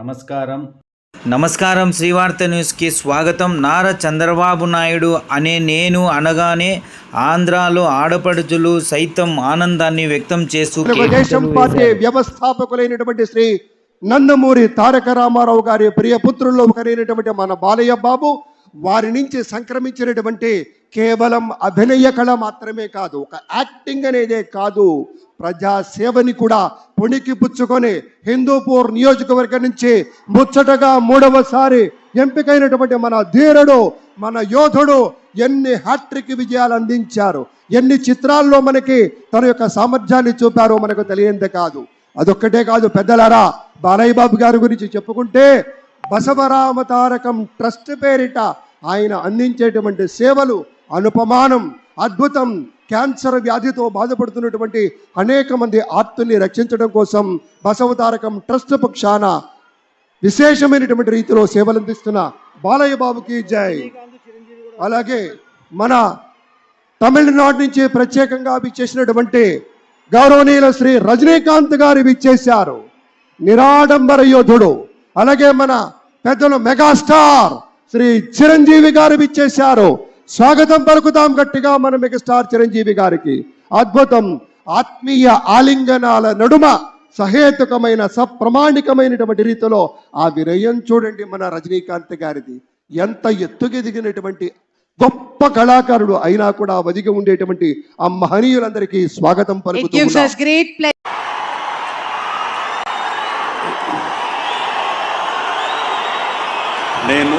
నమస్కారం నమస్కారం శ్రీవార్త న్యూస్కి స్వాగతం నారా చంద్రబాబు నాయుడు అనే నేను అనగానే ఆంధ్రాలో ఆడపడుచులు సైతం ఆనందాన్ని వ్యక్తం చేస్తూ పార్టీ. వ్యవస్థాపకులైనటువంటి శ్రీ నందమూరి తారక రామారావు గారి ప్రియ పుత్రుల్లో ఒకరైనటువంటి మన బాలయ్య బాబు వారి నుంచి సంక్రమించినటువంటి కేవలం అభినయ కళ మాత్రమే కాదు ఒక యాక్టింగ్ అనేదే కాదు ప్రజా సేవని కూడా పుణికి పుచ్చుకొని హిందూపూర్ నియోజకవర్గం నుంచి ముచ్చటగా మూడవసారి ఎంపికైనటువంటి మన ధీరుడు మన యోధుడు ఎన్ని హ్యాట్రిక్ విజయాలు అందించారు ఎన్ని చిత్రాల్లో మనకి తన యొక్క సామర్థ్యాన్ని చూపారో మనకు తెలియంది కాదు. అదొక్కటే కాదు పెద్దలారా బాలయ్య బాబు గారి గురించి చెప్పుకుంటే బసవరామ తారకం ట్రస్ట్ పేరిట ఆయన అందించేటువంటి సేవలు అనుపమానం అద్భుతం క్యాన్సర్ వ్యాధితో బాధపడుతున్నటువంటి అనేక మంది ఆర్తుల్ని రక్షించడం కోసం బసవ తారకం ట్రస్ట్ పక్షాన విశేషమైనటువంటి రీతిలో సేవలు అందిస్తున్న బాలయ్య బాబుకి జై. అలాగే మన తమిళనాడు నుంచి ప్రత్యేకంగా విచ్చేసినటువంటి గౌరవనీయుల శ్రీ రజనీకాంత్ గారు విచ్చేశారు. నిరాడంబర యోధుడు. అలాగే మన పెద్దలు మెగాస్టార్ శ్రీ చిరంజీవి గారు విచ్చేశారు. స్వాగతం పలుకుతాం గట్టిగా మన మెగాస్టార్ చిరంజీవి గారికి అద్భుతం ఆత్మీయ ఆలింగనాల నడుమ సహేతుకమైన సప్రమాణికమైనటువంటి రీతిలో ఆ విరయం చూడండి మన రజనీకాంత్ గారిది ఎంత ఎత్తుకెదిగినటువంటి గొప్ప కళాకారుడు అయినా కూడా వదిగి ఉండేటువంటి ఆ మహనీయులందరికీ స్వాగతం It పలుకుతూ gives ఉన్నాం. us great pleasure. నేను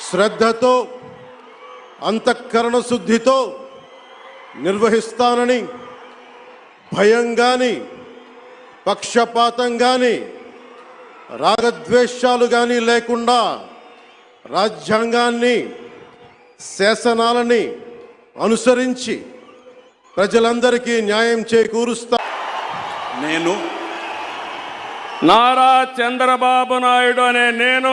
శ్రద్ధతో అంతఃకరణ శుద్ధితో నిర్వహిస్తానని భయం కానీ పక్షపాతం కానీ రాగద్వేషాలు కానీ లేకుండా రాజ్యాంగాన్ని శాసనాలని అనుసరించి ప్రజలందరికీ న్యాయం చేకూరుస్తా నేను నారా చంద్రబాబు నాయుడు అనే నేను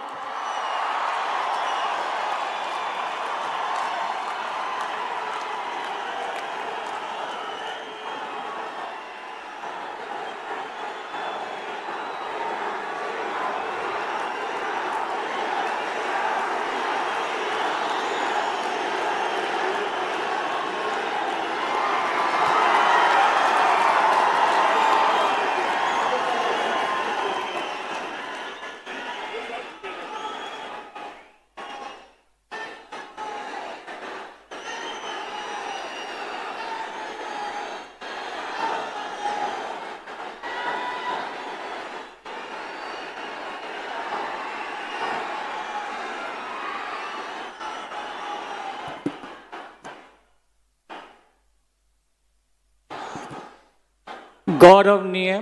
గౌరవనీయ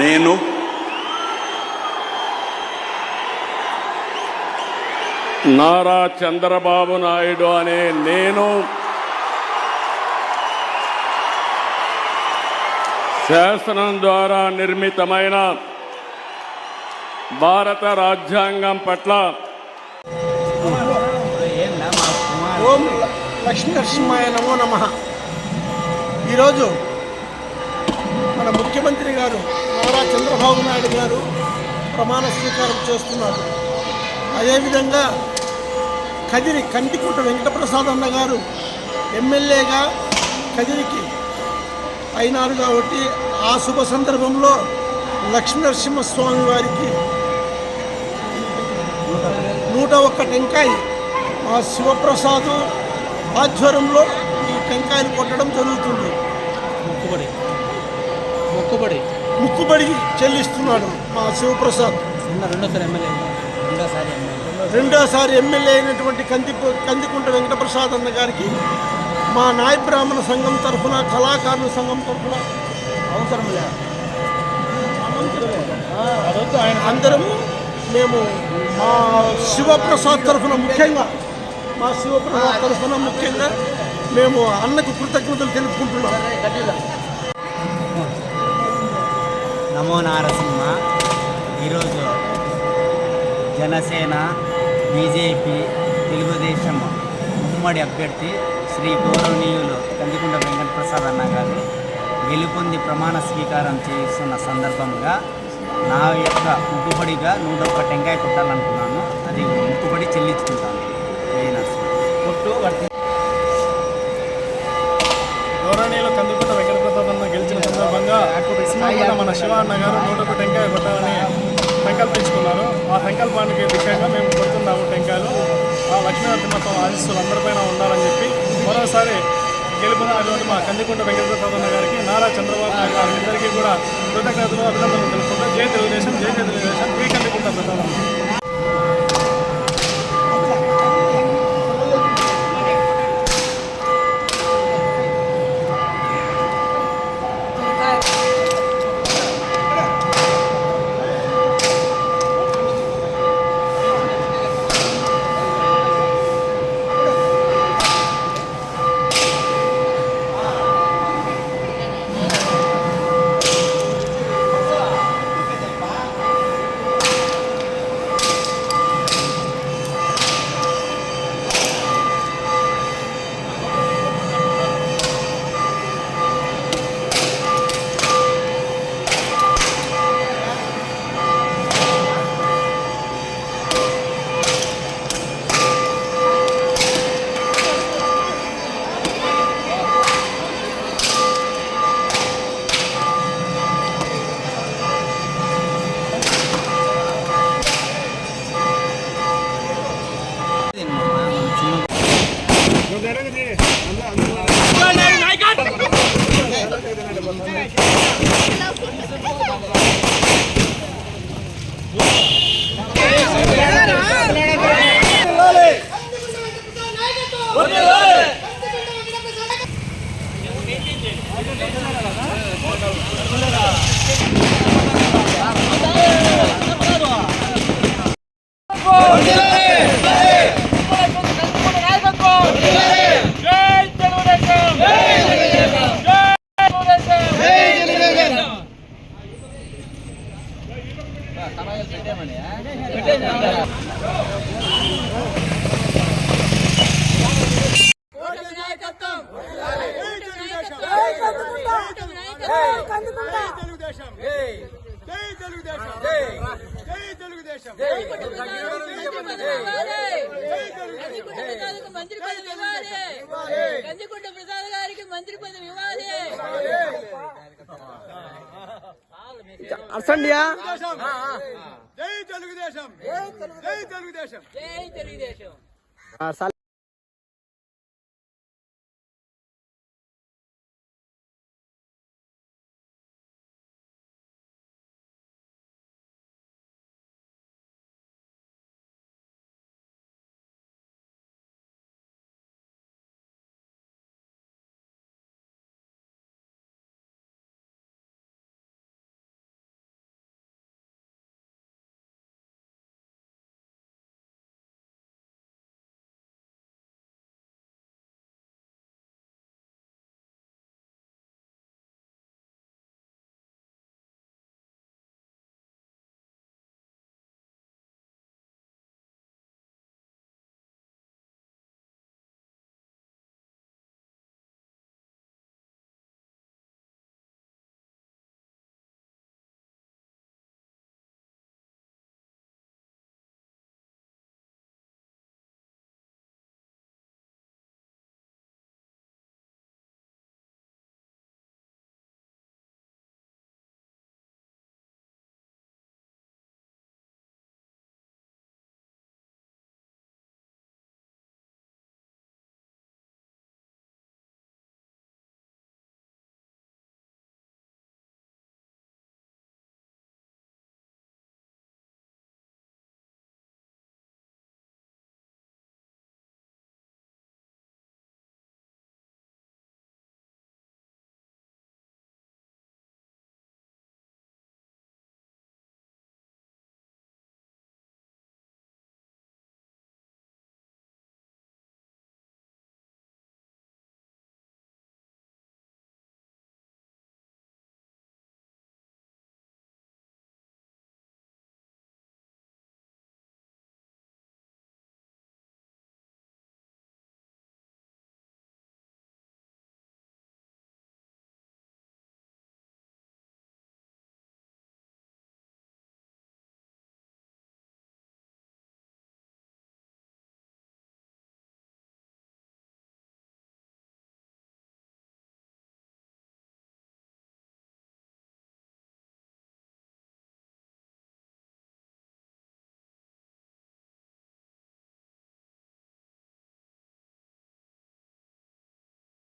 నేను నారా చంద్రబాబు నాయుడు అనే నేను శాసనం ద్వారా నిర్మితమైన భారత రాజ్యాంగం పట్ల ఓం లక్ష్మీ నరసింహాయ నమో నమ. ఈరోజు మన ముఖ్యమంత్రి గారు నారా చంద్రబాబు నాయుడు గారు ప్రమాణ స్వీకారం చేస్తున్నారు. అదేవిధంగా కదిరి కంటికుంట వెంకటప్రసాద్ అన్న గారు ఎమ్మెల్యేగా కదిరికి అయినారు కాబట్టి ఆ శుభ సందర్భంలో లక్ష్మీ నరసింహస్వామి వారికి నూట ఒక్క టెంకాయ. మా శివప్రసాద్ ఆధ్వర్యంలో ఈ టెంకాయలు కొట్టడం జరుగుతుంది. మొక్కుబడి. మొక్కుబడి. ముక్కుబడి చెల్లిస్తున్నాడు మా శివప్రసాద్. రెండోసారి ఎమ్మెల్యే రెండోసారి రెండోసారి ఎమ్మెల్యే అయినటువంటి కంది కందికుంట వెంకటప్రసాద్ అన్న గారికి మా నాయ బ్రాహ్మణ సంఘం తరఫున కళాకారుల సంఘం తరఫున అవసరం లేదు అందరము మేము మా శివప్రసాద్ తరఫున ముఖ్యంగా మా శివప్రసాద్ తరఫున ముఖ్యంగా మేము అన్నకు కృతజ్ఞతలు తెలుపుకుంటున్నాం. నమో నారసింహ. ఈరోజు జనసేన బీజేపీ తెలుగుదేశం ఉమ్మడి అభ్యర్థి శ్రీ గౌరవనీయులు కందికొండ వెంకట ప్రసాద్ అన్న గారు గెలుపొంది ప్రమాణ స్వీకారం చేస్తున్న సందర్భంగా నా యొక్క ముక్కుబడిగా నూట ఒక్క టెంకాయ కొట్టాలనుకున్నాను. అది ముక్కుబడి చెల్లించుకుంటాను. కొట్టు వర్తి గౌరవనీయులు కందుకుంట వెంకటప్రసాద్ గెలిచిన సందర్భంగా మన శివ అన్న గారు నూట ఒక టెంకాయ కొట్టాలని సంకల్పించుకున్నారు ఆ సంకల్పానికి దిశగా మేము కొడుతున్నాము టెంకాయలు. ఆ లక్ష్మీనరసింహస్వామి ఆశీస్సులు అందరిపైన ఉండాలని చెప్పి మరోసారి గెలుపొందినటువంటి మా కందికొండ వెంకటప్రసాద్ అన్న గారికి నారా చంద్రబాబు నాయుడు గారి ఇద్దరికీ కూడా కృతజ్ఞతలు అభినందనలు తెలుపుకుంటూ జై తెలుగుదేశం జై జై తెలుగుదేశం అన్న మంత్రి పదవి ఇవ్వాలి కందికుంట ప్రసాద్ గారికి మంత్రి పదవి ఇవ్వాలి జై తెలుగుదేశం జై తెలుగుదేశం జై తెలుగుదేశం